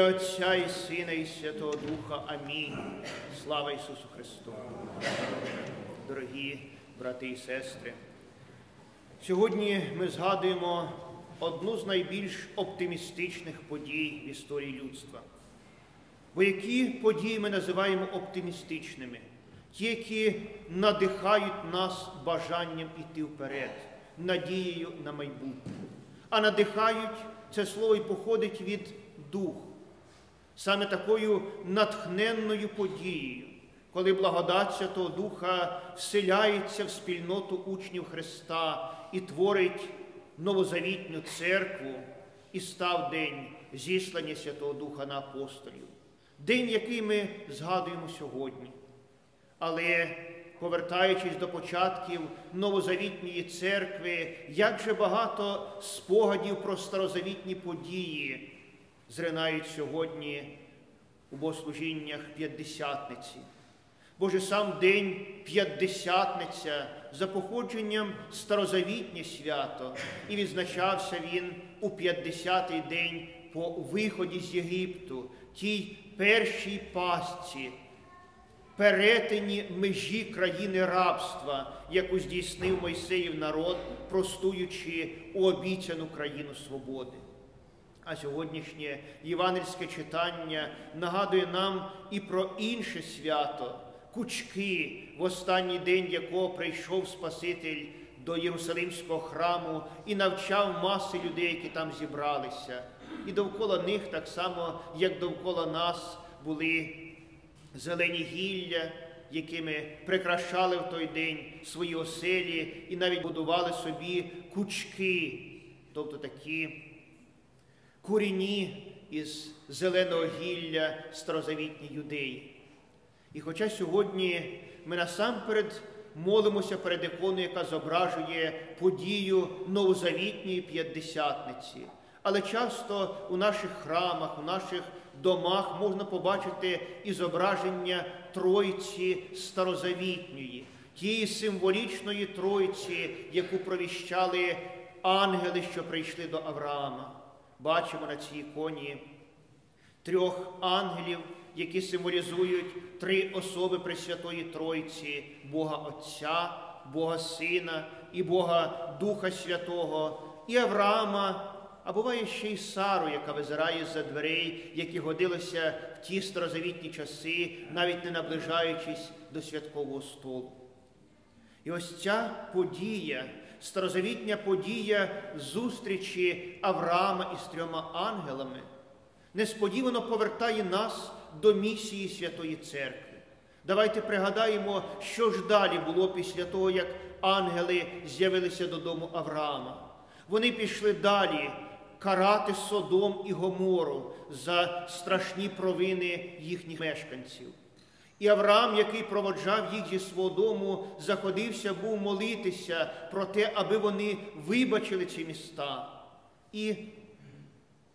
ім'я Отця і Сина, і Святого Духа. Амінь. Слава Ісусу Христу. Дорогі брати і сестри, сьогодні ми згадуємо одну з найбільш оптимістичних подій в історії людства. Бо які події ми називаємо оптимістичними? Ті, які надихають нас бажанням іти вперед, надією на майбутнє. А надихають це слово і походить від духу. Саме такою натхненною подією, коли благодать Святого Духа вселяється в спільноту учнів Христа і творить новозавітню церкву, і став день зіслання Святого Духа на апостолів. День, який ми згадуємо сьогодні. Але повертаючись до початків новозавітньої церкви, як же багато спогадів про старозавітні події зринають сьогодні у богослужіннях п'ятдесятниці. Боже сам день п'ятдесятниця за походженням старозавітнє свято, і відзначався він у п'ятдесятий день по виході з Єгипту, тій першій пастці, перетині межі країни рабства, яку здійснив Мойсеїв народ, простуючи у обіцяну країну свободи. А сьогоднішнє євангельське читання нагадує нам і про інше свято, кучки, в останній день якого прийшов Спаситель до Єрусалимського храму і навчав маси людей, які там зібралися. І довкола них, так само, як довкола нас, були зелені гілля, якими прикрашали в той день свої оселі і навіть будували собі кучки, тобто такі куріні із зеленого гілля старозавітні юдеї. І хоча сьогодні ми насамперед молимося перед іконою, яка зображує подію новозавітньої п'ятдесятниці, але часто у наших храмах, у наших домах можна побачити і зображення Тройці старозавітньої, тієї символічної Тройці, яку провіщали ангели, що прийшли до Авраама. Бачимо на цій іконі трьох ангелів, які символізують три особи Пресвятої Тройці, Бога Отця, Бога Сина і Бога Духа Святого, і Авраама, а буває ще й Сару, яка визирає з-за дверей, які годилися в ті старозавітні часи, навіть не наближаючись до святкового столу. І ось ця подія, старозавітня подія зустрічі Авраама із трьома ангелами, несподівано повертає нас до місії Святої Церкви. Давайте пригадаємо, що ж далі було після того, як ангели з'явилися додому Авраама. Вони пішли далі карати Содом і Гомору за страшні провини їхніх мешканців. І Авраам, який проводжав їх зі свого дому, заходився, був молитися про те, аби вони вибачили ці міста. І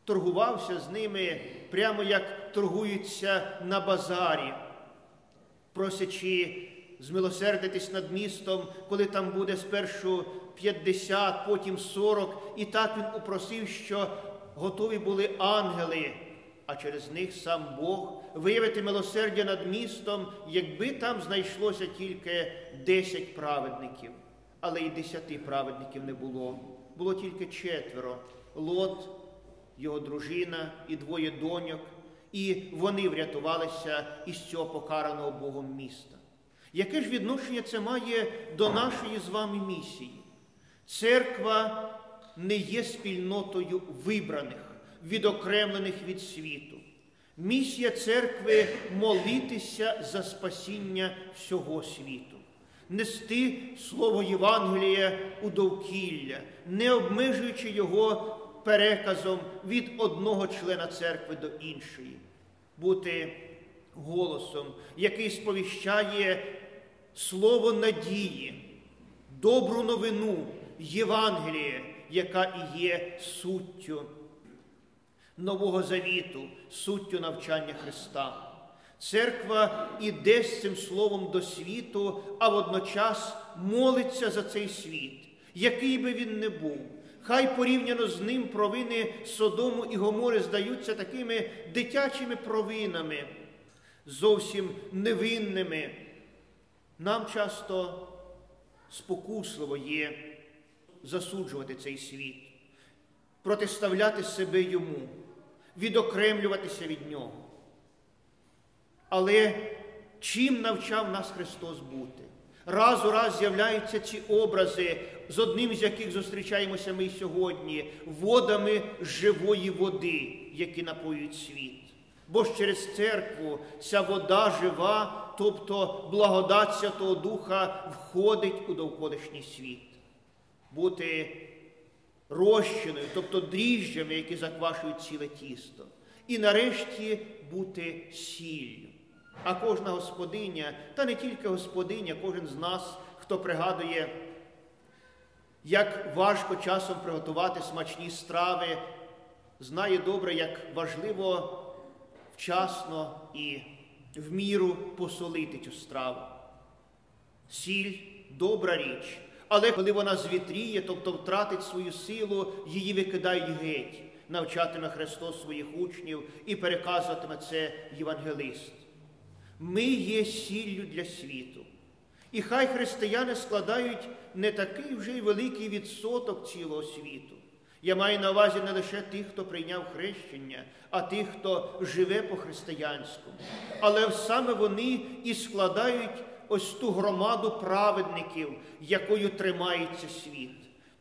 торгувався з ними прямо як торгуються на базарі, просячи змилосердитись над містом, коли там буде спершу 50, потім 40. І так він упросив, що готові були ангели, а через них сам Бог виявити милосердя над містом, якби там знайшлося тільки 10 праведників. Але і десяти праведників не було. Було тільки четверо Лот, його дружина і двоє доньок, і вони врятувалися із цього покараного Богом міста. Яке ж відношення це має до нашої з вами місії? Церква не є спільнотою вибраних, відокремлених від світу. Місія церкви молитися за спасіння всього світу, нести слово Євангелія у довкілля, не обмежуючи його переказом від одного члена церкви до іншої, бути голосом, який сповіщає слово надії, добру новину, Євангеліє, яка і є суттю Нового Завіту, суттю навчання Христа. Церква іде з цим словом до світу, а водночас молиться за цей світ, який би він не був. Хай порівняно з ним провини Содому і Гомори здаються такими дитячими провинами, зовсім невинними. Нам часто спокусливо є засуджувати цей світ, протиставляти себе йому, відокремлюватися від нього. Але чим навчав нас Христос бути? Раз у раз з'являються ці образи, з одним з яких зустрічаємося ми сьогодні, водами живої води, які напоюють світ. Бо ж через церкву ця вода жива, тобто благодать Святого Духа входить у довколишній світ. Бути розчиною, тобто дріжджами, які заквашують ціле тісто. І нарешті бути сіллю. А кожна господиня, та не тільки господиня, кожен з нас, хто пригадує, як важко часом приготувати смачні страви, знає добре, як важливо вчасно і в міру посолити цю страву. Сіль добра річ, але коли вона звітріє, тобто втратить свою силу, її викидають геть, навчатиме Христос своїх учнів і переказуватиме це євангелист. Ми є сіллю для світу. І хай християни складають не такий вже й великий відсоток цілого світу. Я маю на увазі не лише тих, хто прийняв хрещення, а тих, хто живе по-християнському. Але саме вони і складають ось ту громаду праведників, якою тримається світ,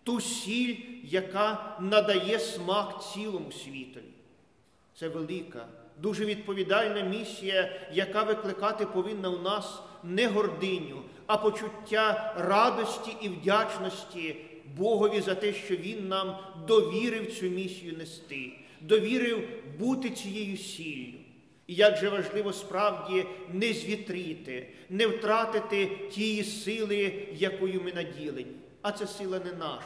ту сіль, яка надає смак цілому світові. Це велика дуже відповідальна місія, яка викликати повинна у нас не гординю, а почуття радості і вдячності Богові за те, що Він нам довірив цю місію нести, довірив бути цією сіллю. І як же важливо справді не звітріти, не втратити тієї сили, якою ми наділені. А ця сила не наша,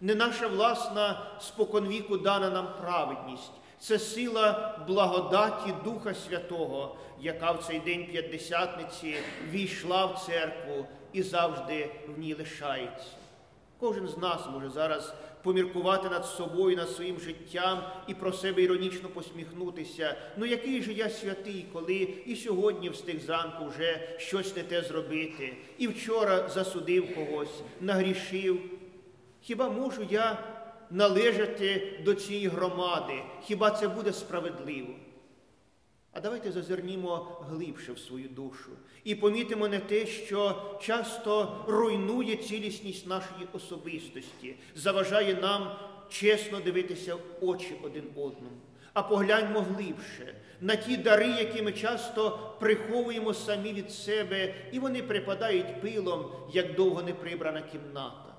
не наша власна споконвіку дана нам праведність, це сила благодаті Духа Святого, яка в цей день П'ятдесятниці війшла в церкву і завжди в ній лишається. Кожен з нас може зараз поміркувати над собою, над своїм життям і про себе іронічно посміхнутися. Ну який же я святий, коли і сьогодні встиг зранку вже щось не те зробити, і вчора засудив когось, нагрішив. Хіба можу я належати до цієї громади. Хіба це буде справедливо? А давайте зазирнімо глибше в свою душу і помітимо не те, що часто руйнує цілісність нашої особистості, заважає нам чесно дивитися в очі один одному. А погляньмо глибше на ті дари, які ми часто приховуємо самі від себе, і вони припадають пилом, як довго не прибрана кімната.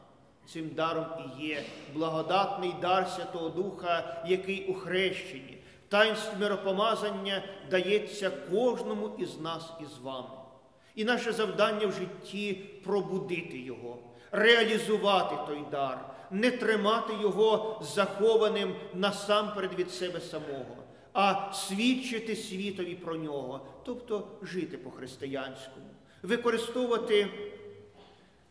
Цим даром і є благодатний дар Святого Духа, який у хрещенні, в таїнстві миропомазання дається кожному із нас і з вами. І наше завдання в житті пробудити Його, реалізувати той дар, не тримати його захованим насамперед від себе самого, а свідчити світові про нього, тобто жити по-християнському, використовувати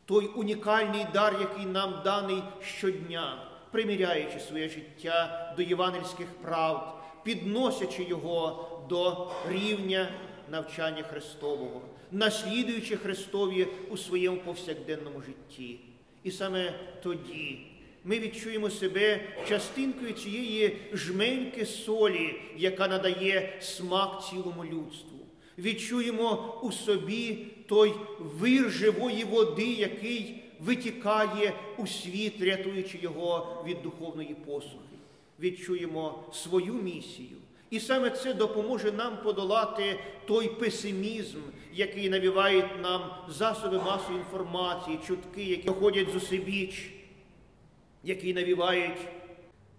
той унікальний дар, який нам даний щодня, приміряючи своє життя до євангельських правд, підносячи його до рівня навчання Христового, наслідуючи Христові у своєму повсякденному житті. І саме тоді ми відчуємо себе частинкою цієї жменьки солі, яка надає смак цілому людству. Відчуємо у собі той вир живої води, який витікає у світ, рятуючи його від духовної посухи. Відчуємо свою місію. І саме це допоможе нам подолати той песимізм, який навівають нам засоби масової інформації, чутки, які доходять з усебіч, які навівають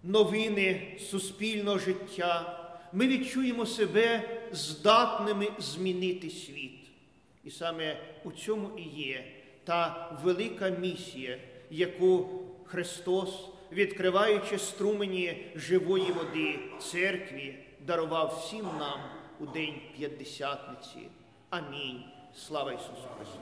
новини суспільного життя. Ми відчуємо себе здатними змінити світ. І саме у цьому і є та велика місія, яку Христос, відкриваючи струмені живої води церкві, дарував всім нам у День П'ятдесятниці. Амінь. Слава Ісусу Христу!